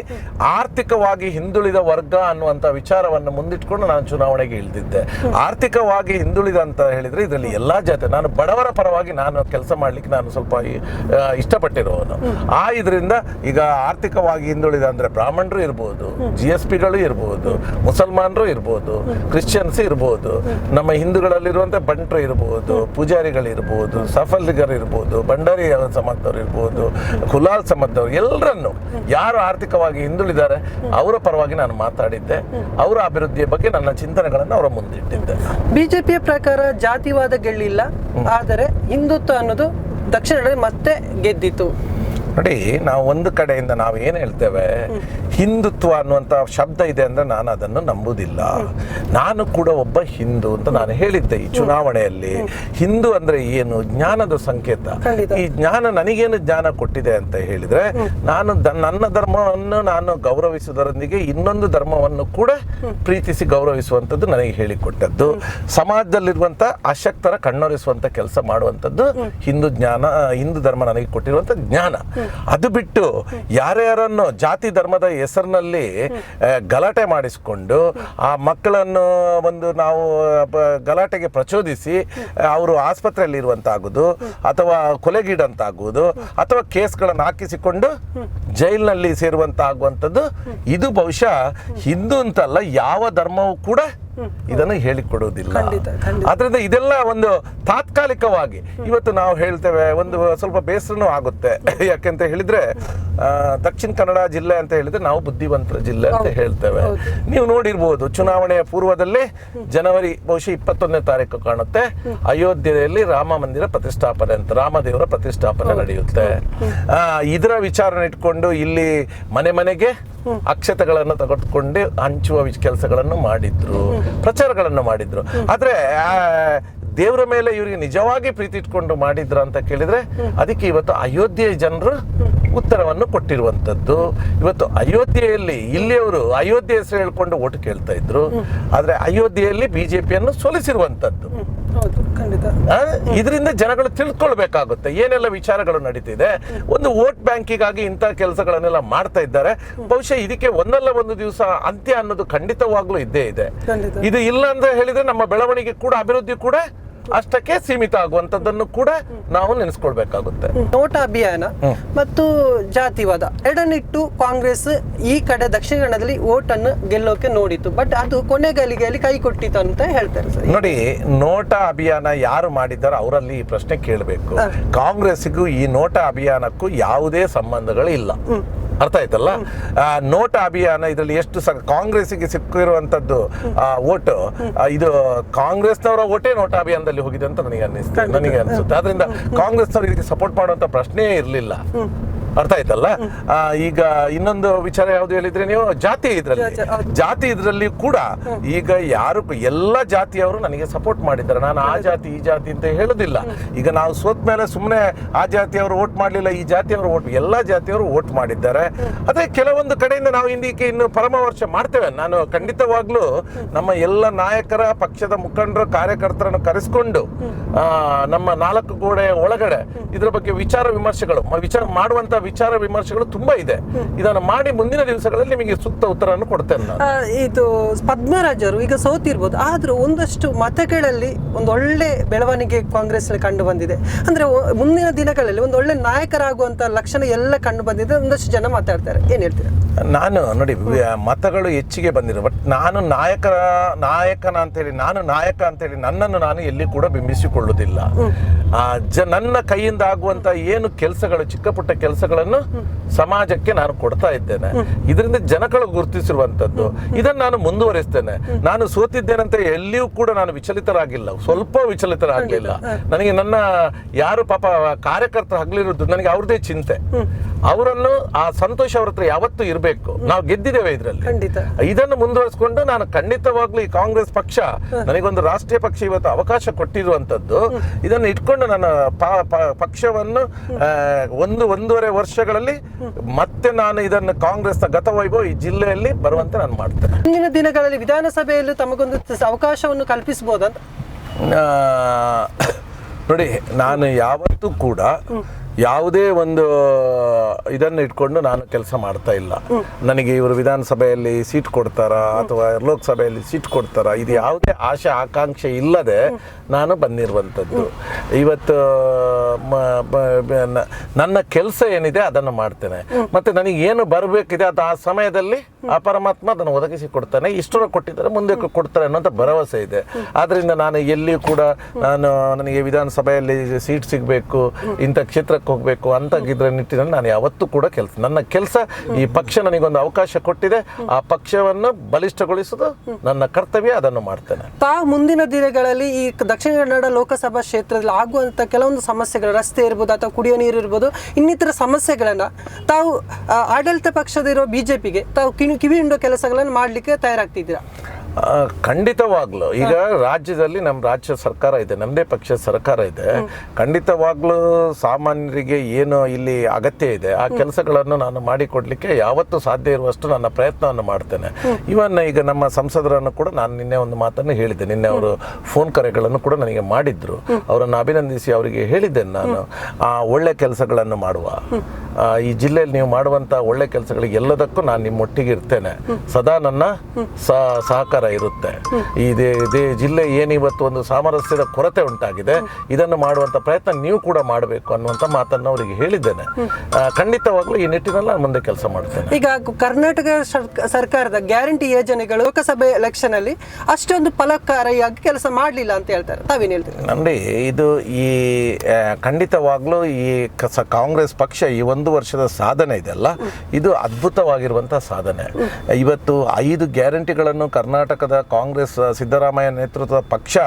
ಆರ್ಥಿಕವಾಗಿ ಹಿಂದುಳಿದ ವರ್ಗ ಅನ್ನುವಂಥ ವಿಚಾರವನ್ನು ಮುಂದಿಟ್ಕೊಂಡು ನಾನು ಚುನಾವಣೆಗೆ ಇಳಿದಿದ್ದೆ. ಆರ್ಥಿಕವಾಗಿ ಹಿಂದುಳಿದ ಅಂತ ಹೇಳಿದ್ರೆ ಇದರಲ್ಲಿ ಎಲ್ಲಾ ಜಾತಿ. ನಾನು ಬಡವರ ಪರವಾಗಿ ನಾನು ಕೆಲಸ ಮಾಡ್ಲಿಕ್ಕೆ ನಾನು ಸ್ವಲ್ಪ ಇಷ್ಟಪಟ್ಟಿರೋನು. ಆ ಇದರಿಂದ ಈಗ ಆರ್ಥಿಕವಾಗಿ ಹಿಂದುಳಿದ ಅಂದರೆ ಬ್ರಾಹ್ಮಣರು ಇರ್ಬೋದು ಜಿ ಎಸ್ ಪಿಗಳು ಇರ್ಬೋದು ಮುಸಲ್ಮಾನರು ಇರ್ಬೋದು ಕ್ರಿಶ್ಚಿಯನ್ಸ್ ಇರ್ಬೋದು ನಮ್ಮ ಹಿಂದೂಗಳಲ್ಲಿರುವಂಥ ಬಂಟರು ಇರ್ಬೋದು ಪೂಜಾರಿಗಳಿರ್ಬೋದು ಸಫಲ್ಗರು ಸಫಲಿಗರು ಇರ್ಬೋದು ಭಂಡಾರಿ ಸಮಾಜದವ್ರು ಇರ್ಬೋದು ಕುಲಾಲ್ ಸಮಾಜದವ್ರು ಎಲ್ಲರನ್ನು ಯಾರು ಆರ್ಥಿಕವಾಗಿ ಹಿಂದುಳಿದ್ದಾರೆ ಅವರ ಪರವಾಗಿ ನಾನು ಮಾತಾಡಿದ್ದೆ. ಅವರ ಅಭಿವೃದ್ಧಿಯ ಬಗ್ಗೆ ನನ್ನ ಚಿಂತನೆಗಳನ್ನು ಅವರ ಮುಂದಿಟ್ಟಿದ್ದೆ ಬಿಜೆಪಿಯ ಪ್ರಕಾರ ಜಾತಿವಾದ ಗೆಲ್ಲಿಲ್ಲ. ಆದರೆ ಹಿಂದುತ್ವ ಅನ್ನೋದು ದಕ್ಷಿಣ ಮತ್ತೆ ಗೆದ್ದಿತು ನೋಡಿ ನಾವು ಒಂದು ಕಡೆಯಿಂದ ನಾವು ಏನು ಹೇಳ್ತೇವೆ? ಹಿಂದುತ್ವ ಅನ್ನುವಂಥ ಶಬ್ದ ಇದೆ ಅಂದ್ರೆ ನಾನು ಅದನ್ನು ನಂಬುವುದಿಲ್ಲ ನಾನು ಕೂಡ ಒಬ್ಬ ಹಿಂದೂ ಅಂತ ನಾನು ಹೇಳಿದ್ದೆ ಈ ಚುನಾವಣೆಯಲ್ಲಿ. ಹಿಂದೂ ಅಂದ್ರೆ ಏನು? ಜ್ಞಾನದ ಸಂಕೇತ. ಈ ಜ್ಞಾನ ನನಗೇನು ಜ್ಞಾನ ಕೊಟ್ಟಿದೆ ಅಂತ ಹೇಳಿದ್ರೆ ನಾನು ನನ್ನ ಧರ್ಮವನ್ನು ನಾನು ಗೌರವಿಸುವುದರೊಂದಿಗೆ ಇನ್ನೊಂದು ಧರ್ಮವನ್ನು ಕೂಡ ಪ್ರೀತಿಸಿ ಗೌರವಿಸುವಂಥದ್ದು ನನಗೆ ಹೇಳಿಕೊಟ್ಟದ್ದು. ಸಮಾಜದಲ್ಲಿರುವಂಥ ಅಶಕ್ತರ ಕಣ್ಣೊರೆಸುವಂಥ ಕೆಲಸ ಮಾಡುವಂಥದ್ದು ಹಿಂದೂ ಜ್ಞಾನ ಹಿಂದೂ ಧರ್ಮ ನನಗೆ ಕೊಟ್ಟಿರುವಂಥ ಜ್ಞಾನ. ಅದು ಬಿಟ್ಟು ಯಾರ್ಯಾರನ್ನು ಜಾತಿ ಧರ್ಮದ ಹೆಸರಿನಲ್ಲಿ ಗಲಾಟೆ ಮಾಡಿಸಿಕೊಂಡು, ಆ ಮಕ್ಕಳನ್ನು ಒಂದು ನಾವು ಗಲಾಟೆಗೆ ಪ್ರಚೋದಿಸಿ ಅವರು ಆಸ್ಪತ್ರೆಯಲ್ಲಿ ಇರುವಂತಾಗುವುದು ಅಥವಾ ಕೊಲೆಗೀಡಂತಾಗುವುದು, ಅಥವಾ ಕೇಸ್ಗಳನ್ನು ಹಾಕಿಸಿಕೊಂಡು ಜೈಲಿನಲ್ಲಿ ಸೇರುವಂತಾಗುವಂಥದ್ದು, ಇದು ಬಹುಶಃ ಹಿಂದೂ ಅಂತಲ್ಲ, ಯಾವ ಧರ್ಮವೂ ಕೂಡ ಇದನ್ನು ಹೇಳಿಕೊಡೋದಿಲ್ಲ. ಆದ್ರಿಂದ ಇದೆಲ್ಲ ಒಂದು ತಾತ್ಕಾಲಿಕವಾಗಿ ಇವತ್ತು ನಾವು ಹೇಳ್ತೇವೆ ಒಂದು ಸ್ವಲ್ಪ ಬೇಸರನೂ ಆಗುತ್ತೆ. ಯಾಕೆಂತ ಹೇಳಿದ್ರೆ ದಕ್ಷಿಣ ಕನ್ನಡ ಜಿಲ್ಲೆ ಅಂತ ಹೇಳಿದ್ರೆ ನಾವು ಬುದ್ಧಿವಂತರ ಜಿಲ್ಲೆ ಅಂತ ಹೇಳ್ತೇವೆ. ನೀವು ನೋಡಿರ್ಬೋದು ಚುನಾವಣೆಯ ಪೂರ್ವದಲ್ಲಿ ಜನವರಿ ಬಹುಶಃ ಇಪ್ಪತ್ತೊಂದನೇ ತಾರೀಕು ಕಾಣುತ್ತೆ. ಅಯೋಧ್ಯೆಯಲ್ಲಿ ರಾಮ ಮಂದಿರ ಪ್ರತಿಷ್ಠಾಪನೆ ಅಂತ ರಾಮದೇವರ ಪ್ರತಿಷ್ಠಾಪನೆ ನಡೆಯುತ್ತೆ. ಇದರ ವಿಚಾರ ಇಟ್ಕೊಂಡು ಇಲ್ಲಿ ಮನೆ ಮನೆಗೆ ಅಕ್ಷತೆಗಳನ್ನು ತೆಗೆದುಕೊಂಡು ಹಂಚುವ ಕೆಲಸಗಳನ್ನು ಮಾಡಿದ್ರು. ಪ್ರಚಾರಗಳನ್ನು ಮಾಡಿದ್ರು. ಆದ್ರೆ ದೇವರ ಮೇಲೆ ಇವರಿಗೆ ನಿಜವಾಗಿ ಪ್ರೀತಿ ಇಟ್ಕೊಂಡು ಮಾಡಿದ್ರ ಅಂತ ಕೇಳಿದ್ರೆ, ಅದಕ್ಕೆ ಇವತ್ತು ಅಯೋಧ್ಯೆ ಜನರು ಉತ್ತರವನ್ನು ಕೊಟ್ಟಿರುವಂತದ್ದು ಇವತ್ತು ಅಯೋಧ್ಯೆಯಲ್ಲಿ ಇಲ್ಲಿಯವರು ಅಯೋಧ್ಯೆ ಹೆಸರು ಹೇಳ್ಕೊಂಡು ಓಟ್ ಕೇಳ್ತಾ ಇದ್ರು. ಆದ್ರೆ ಅಯೋಧ್ಯೆಯಲ್ಲಿ ಬಿಜೆಪಿಯನ್ನು ಖಂಡಿತ. ಇದರಿಂದ ಜನಗಳು ತಿಳ್ಕೊಳ್ಬೇಕಾಗುತ್ತೆ. ಏನೆಲ್ಲ ವಿಚಾರಗಳು ನಡೀತಿದೆ? ಒಂದು ವೋಟ್ ಬ್ಯಾಂಕಿಗಾಗಿ ಇಂಥ ಕೆಲಸಗಳನ್ನೆಲ್ಲ ಮಾಡ್ತಾ ಇದ್ದಾರೆ. ಬಹುಶಃ ಇದಕ್ಕೆ ಒಂದಲ್ಲ ಒಂದು ದಿವಸ ಅಂತ್ಯ ಅನ್ನೋದು ಖಂಡಿತವಾಗ್ಲೂ ಇದ್ದೇ ಇದೆ. ಇದು ಇಲ್ಲ ಅಂತ ಹೇಳಿದ್ರೆ ನಮ್ಮ ಬೆಳವಣಿಗೆ ಕೂಡ ಅಭಿವೃದ್ಧಿ ಕೂಡ ಅಷ್ಟಕ್ಕೆ ಸೀಮಿತ ಆಗುವಂತದ್ದನ್ನು ಕೂಡ ನಾವು ನೆನೆಸ್ಕೊಳ್ಬೇಕಾಗುತ್ತೆ. ನೋಟ ಅಭಿಯಾನ ಮತ್ತು ಜಾತಿವಾದ ಎರಡನ್ನಿಟ್ಟು ಕಾಂಗ್ರೆಸ್ ಈ ಕಡೆ ದಕ್ಷಿಣ ಕನ್ನಡದಲ್ಲಿ ಓಟನ್ನು ಅನ್ನು ಗೆಲ್ಲೋಕೆ ನೋಡಿತು ಬಟ್ ಅದು ಕೊನೆಗಳಿಗೆಯಲ್ಲಿ ಕೈ ಕೊಟ್ಟಿತ್ತು ಅಂತ ಹೇಳ್ತಾರೆ ಸರ್. ನೋಡಿ ನೋಟ ಅಭಿಯಾನ ಯಾರು ಮಾಡಿದ್ದಾರೋ ಅವರಲ್ಲಿ ಈ ಪ್ರಶ್ನೆ ಕೇಳಬೇಕು. ಕಾಂಗ್ರೆಸ್ಗೂ ಈ ನೋಟ ಅಭಿಯಾನಕ್ಕೂ ಯಾವುದೇ ಸಂಬಂಧಗಳು ಇಲ್ಲ ಅರ್ಥ ಆಯ್ತಲ್ಲ? ಆ, ನೋಟ್ ಅಭಿಯಾನ ಇದರಲ್ಲಿ ಎಷ್ಟು ಸ ಕಾಂಗ್ರೆಸ್ಸಿಗೆ ಸಿಕ್ಕಿರುವಂತದ್ದು ವೋಟ್ ಇದು ಕಾಂಗ್ರೆಸ್ನವರ ಓಟೇ ನೋಟ್ ಅಭಿಯಾನದಲ್ಲಿ ಹೋಗಿದೆ ಅಂತ ನನಗೆ ಅನ್ನಿಸ್ತದೆ ನನಗೆ ಅನಿಸುತ್ತೆ. ಆದ್ರಿಂದ ಕಾಂಗ್ರೆಸ್ನವರು ಇದಕ್ಕೆ ಸಪೋರ್ಟ್ ಮಾಡುವಂತ ಪ್ರಶ್ನೆಯೇ ಇರಲಿಲ್ಲ. ಅರ್ಥ ಆಯ್ತಲ್ಲ? ಈಗ ಇನ್ನೊಂದು ವಿಚಾರ ಯಾವ್ದು ಹೇಳಿದ್ರೆ ನೀವು ಜಾತಿ ಇದ್ರಲ್ಲಿ. ಜಾತಿ ಇದ್ರಲ್ಲಿ ಕೂಡ ಈಗ ಯಾರು ಎಲ್ಲ ಜಾತಿಯವರು ನನಗೆ ಸಪೋರ್ಟ್ ಮಾಡಿದ್ದಾರೆ. ನಾನು ಆ ಜಾತಿ ಈ ಜಾತಿ ಅಂತ ಹೇಳುದಿಲ್ಲ. ಈಗ ನಾವು ಸೋತ್ ಮೇಲೆ ಸುಮ್ಮನೆ ಆ ಜಾತಿಯವರು ವೋಟ್ ಮಾಡಲಿಲ್ಲ ಈ ಜಾತಿಯವರು ವೋಟ್ ಎಲ್ಲ ಜಾತಿಯವರು ವೋಟ್ ಮಾಡಿದ್ದಾರೆ. ಅದೇ ಕೆಲವೊಂದು ಕಡೆಯಿಂದ ನಾವು ಇಂದಿಗೆ ಇನ್ನು ಪರಮವರ್ಷ ಮಾಡ್ತೇವೆ. ನಾನು ಖಂಡಿತವಾಗ್ಲೂ ನಮ್ಮ ಎಲ್ಲ ನಾಯಕರ ಪಕ್ಷದ ಮುಖಂಡರು ಕಾರ್ಯಕರ್ತರನ್ನು ಕರೆಸ್ಕೊಂಡು ನಮ್ಮ ನಾಲ್ಕು ಗೋಡೆ ಒಳಗಡೆ ಇದರ ಬಗ್ಗೆ ವಿಚಾರ ವಿಮರ್ಶೆಗಳು ವಿಚಾರ ಮಾಡುವಂತ ವಿಚಾರ ವಿಮರ್ಶೆಗಳು ತುಂಬಾ ಇದೆ. ಇದನ್ನು ಮಾಡಿ ಮುಂದಿನ ದಿವಸಗಳಲ್ಲಿ ನಿಮಗೆ ಸೂಕ್ತ ಉತ್ತರವನ್ನು ಕೊಡ್ತೇನೆ ನಾನು. ಆ, ಇದು ಪದ್ಮರಾಜರು ಈಗ ಸೋತಿರ್ಬೋದು ಆದ್ರೂ ಒಂದಷ್ಟು ಮತಗಳಲ್ಲಿ ಒಂದು ಒಳ್ಳೆ ಬೆಳವಣಿಗೆ ಕಾಂಗ್ರೆಸ್ ಕಂಡು ಬಂದಿದೆ. ಅಂದ್ರೆ ಒ- ಮುಂದಿನ ದಿನಗಳಲ್ಲಿ ಒಂದು ಒಳ್ಳೆ ನಾಯಕರಾಗುವಂತ ಲಕ್ಷಣ ಎಲ್ಲ ಕಂಡು ಬಂದಿದೆ ಒಂದಷ್ಟು ಜನ ಮಾತಾಡ್ತಾರೆ. ಏನ್ ಹೇಳ್ತೀರಾ? ನಾನು ನೋಡಿ ಮತಗಳು ಹೆಚ್ಚಿಗೆ ಬಂದಿರೋ ಬಟ್ ನಾನು ನಾಯಕರ ನಾಯಕನ ಅಂತೇಳಿ ನಾನು ನಾಯಕ ಅಂತೇಳಿ ನನ್ನನ್ನು ನಾನು ಎಲ್ಲಿ ಕೂಡ ಬಿಂಬಿಸಿಕೊಳ್ಳುವುದಿಲ್ಲ. ಆ, ಜ ನನ್ನ ಕೈಯಿಂದ ಆಗುವಂತ ಏನು ಕೆಲಸಗಳು ಚಿಕ್ಕ ಪುಟ್ಟ ಕೆಲಸಗಳನ್ನು ಸಮಾಜಕ್ಕೆ ನಾನು ಕೊಡ್ತಾ ಇದ್ದೇನೆ. ಇದರಿಂದ ಜನಗಳು ಗುರುತಿಸಿರುವಂತದ್ದು. ಇದನ್ನು ನಾನು ಮುಂದುವರಿಸ್ತೇನೆ. ನಾನು ಸೋತಿದ್ದೇನಂತೆ ಎಲ್ಲಿಯೂ ಕೂಡ ನಾನು ವಿಚಲಿತರಾಗಿಲ್ಲ. ಸ್ವಲ್ಪ ವಿಚಲಿತರಾಗಲಿಲ್ಲ ನನಗೆ ನನ್ನ ಯಾರು ಪಾಪ ಕಾರ್ಯಕರ್ತರು ಹಗಲಿರುವುದು ನನಗೆ ಅವ್ರದೇ ಚಿಂತೆ. ಅವರನ್ನು ಆ ಸಂತೋಷ ಅವ್ರ ಹತ್ರ ಯಾವತ್ತೂ ಇರಬೇಕು. ನಾವು ಗೆದ್ದಿದ್ದೇವೆ ಇದರಲ್ಲಿ. ಇದನ್ನು ಮುಂದುವರಿಸಿಕೊಂಡು ನಾನು ಖಂಡಿತವಾಗ್ಲೂ ಈ ಕಾಂಗ್ರೆಸ್ ಪಕ್ಷ ನನಗೊಂದು ರಾಷ್ಟ್ರೀಯ ಪಕ್ಷ ಇವತ್ತು ಅವಕಾಶ ಕೊಟ್ಟಿರುವಂತದ್ದು. ಇದನ್ನು ಇಟ್ಕೊಂಡು ನನ್ನ ಪಕ್ಷವನ್ನು ಒಂದು ಒಂದೂವರೆ ವರ್ಷಗಳಲ್ಲಿ ಮತ್ತೆ ನಾನು ಇದನ್ನು ಕಾಂಗ್ರೆಸ್ನ ಗತವೈಭವ ಈ ಜಿಲ್ಲೆಯಲ್ಲಿ ಬರುವಂತೆ ನಾನು ಮಾಡ್ತೇನೆ. ಮುಂದಿನ ದಿನಗಳಲ್ಲಿ ವಿಧಾನಸಭೆಯಲ್ಲಿ ತಮಗೊಂದು ಅವಕಾಶವನ್ನು ಕಲ್ಪಿಸಬಹುದಂತ? ನೋಡಿ ನಾನು ಯಾವತ್ತೂ ಕೂಡ ಯಾವುದೇ ಒಂದು ಇದನ್ನು ಇಟ್ಕೊಂಡು ನಾನು ಕೆಲಸ ಮಾಡ್ತಾ ಇಲ್ಲ. ನನಗೆ ಇವರು ವಿಧಾನಸಭೆಯಲ್ಲಿ ಸೀಟ್ ಕೊಡ್ತಾರಾ ಅಥವಾ ಲೋಕಸಭೆಯಲ್ಲಿ ಸೀಟ್ ಕೊಡ್ತಾರಾ? ಇದು ಯಾವುದೇ ಆಶೆ, ಆಕಾಂಕ್ಷೆ ಇಲ್ಲದೆ ನಾನು ಬಂದಿರುವಂಥದ್ದು. ಇವತ್ತು ನನ್ನ ಕೆಲಸ ಏನಿದೆ ಅದನ್ನು ಮಾಡ್ತೇನೆ. ಮತ್ತೆ ನನಗೆ ಏನು ಬರಬೇಕಿದೆ ಅದು ಆ ಸಮಯದಲ್ಲಿ ಆ ಪರಮಾತ್ಮ ಅದನ್ನು ಒದಗಿಸಿ ಕೊಡ್ತಾನೆ. ಇಷ್ಟರ ಕೊಟ್ಟಿದ್ದಾರೆ, ಮುಂದೆ ಕೊಡ್ತಾರೆ ಅನ್ನೋಂಥ ಭರವಸೆ ಇದೆ. ಆದ್ದರಿಂದ ನಾನು ಎಲ್ಲಿಯೂ ಕೂಡ ನಾನು, ನನಗೆ ವಿಧಾನಸಭೆಯಲ್ಲಿ ಸೀಟ್ ಸಿಗಬೇಕು, ಇಂಥ ಹೋಗಬೇಕು ಅಂತ ಇದ್ರ ನಿಟ್ಟಿನಲ್ಲಿ ನಾನು ಯಾವತ್ತೂ ಕೂಡ ಕೆಲಸ ನನ್ನ ಕೆಲಸ ಈ ಪಕ್ಷ ನನಗೊಂದು ಅವಕಾಶ ಕೊಟ್ಟಿದೆ. ಆ ಪಕ್ಷವನ್ನು ಬಲಿಷ್ಠಗೊಳಿಸೋದು ನನ್ನ ಕರ್ತವ್ಯ, ಅದನ್ನು ಮಾಡ್ತೇನೆ. ತಾ ಮುಂದಿನ ದಿನಗಳಲ್ಲಿ ಈ ದಕ್ಷಿಣ ಕನ್ನಡ ಲೋಕಸಭಾ ಕ್ಷೇತ್ರದಲ್ಲಿ ಆಗುವಂತ ಕೆಲವೊಂದು ಸಮಸ್ಯೆಗಳು, ರಸ್ತೆ ಇರ್ಬೋದು ಅಥವಾ ಕುಡಿಯೋ ನೀರು ಇರ್ಬೋದು, ಇನ್ನಿತರ ಸಮಸ್ಯೆಗಳನ್ನ ತಾವು ಆಡಳಿತ ಪಕ್ಷದಿರೋ ಬಿಜೆಪಿಗೆ ತಾವು ಕಿವಿ ಕಿವಿ ಹಿಂಡೋ ಕೆಲಸಗಳನ್ನು ಮಾಡಲಿಕ್ಕೆ ತಯಾರಾಗ್ತಿದ್ದೀರಾ? ಖಂಡಿತವಾಗ್ಲು. ಈಗ ರಾಜ್ಯದಲ್ಲಿ ನಮ್ಮ ರಾಜ್ಯ ಸರ್ಕಾರ ಇದೆ ನಮ್ಮದೇ ಪಕ್ಷ ಸರ್ಕಾರ ಇದೆ. ಖಂಡಿತವಾಗ್ಲೂ ಸಾಮಾನ್ಯರಿಗೆ ಏನು ಇಲ್ಲಿ ಅಗತ್ಯ ಇದೆ ಆ ಕೆಲಸಗಳನ್ನು ನಾನು ಮಾಡಿಕೊಡ್ಲಿಕ್ಕೆ ಯಾವತ್ತೂ ಸಾಧ್ಯ ಇರುವಷ್ಟು ನನ್ನ ಪ್ರಯತ್ನವನ್ನು ಮಾಡ್ತೇನೆ. ಇವನ್ ಈಗ ನಮ್ಮ ಸಂಸದರನ್ನು ಕೂಡ ನಾನು ನಿನ್ನೆ ಒಂದು ಮಾತನ್ನು ಹೇಳಿದೆ ನಿನ್ನೆ ಅವರು ಫೋನ್ ಕರೆಗಳನ್ನು ಕೂಡ ನನಗೆ ಮಾಡಿದ್ರು. ಅವರನ್ನು ಅಭಿನಂದಿಸಿ ಅವರಿಗೆ ಹೇಳಿದ್ದೇನೆ ನಾನು. ಆ ಒಳ್ಳೆ ಕೆಲಸಗಳನ್ನು ಮಾಡುವ. ಈ ಜಿಲ್ಲೆಯಲ್ಲಿ ನೀವು ಮಾಡುವಂತ ಒಳ್ಳೆ ಕೆಲಸಗಳಿಗೆ ಎಲ್ಲದಕ್ಕೂ ನಾನು ನಿಮ್ಮೊಟ್ಟಿಗೆ ಇರ್ತೇನೆ. ಸದಾ ನನ್ನ ಸ- ಸಹಕಾರ ಇರುತ್ತೆ. ಈ ದೇ- ದೇ ಜಿಲ್ಲೆ ಏನಿವತ್ತು ಒಂದು ಸಾಮರಸ್ಯದ ಕೊರತೆ ಉಂಟಾಗಿದೆ ಇದನ್ನು ಮಾಡುವಂತ ಪ್ರಯತ್ನ ನೀವು ಕೂಡ ಮಾಡಬೇಕು ಅನ್ನುವಂಥ ಮಾತನ್ನು ಅವರಿಗೆ ಹೇಳಿದ್ದೇನೆ. ಖಂಡಿತವಾಗ್ಲೂ ಈ ನಿಟ್ಟಿನಲ್ಲಿ ನಾನು ಮುಂದೆ ಕೆಲಸ ಮಾಡ್ತೇನೆ. ಈಗ ಕರ್ನಾಟಕ ಸರ್ಕಾರದ ಗ್ಯಾರಂಟಿ ಯೋಜನೆಗಳು ಲೋಕಸಭೆ ಎಲೆಕ್ಷನ್ ಅಲ್ಲಿ ಅಷ್ಟೊಂದು ಫಲಕಾರಿಯಾಗಿ ಕೆಲಸ ಮಾಡಲಿಲ್ಲ ಅಂತ ಹೇಳ್ತಾರೆ. ತಾವೇನು ಹೇಳ್ತೀರಿ? ನೋಡಿ ಇದು ಈ ಖಂಡಿತವಾಗ್ಲೂ ಈ ಕಾಂಗ್ರೆಸ್ ಪಕ್ಷ ಈ ಒಂದು ವರ್ಷದ ಸಾಧನೆ ಇದೆಲ್ಲ ಇದು ಅದ್ಭುತವಾಗಿರುವಂತಹ ಸಾಧನೆ. ಇವತ್ತು ಐದು ಗ್ಯಾರಂಟಿಗಳನ್ನು ಕರ್ನಾಟಕದ ಕಾಂಗ್ರೆಸ್ ಸಿದ್ದರಾಮಯ್ಯ ನೇತೃತ್ವದ ಪಕ್ಷ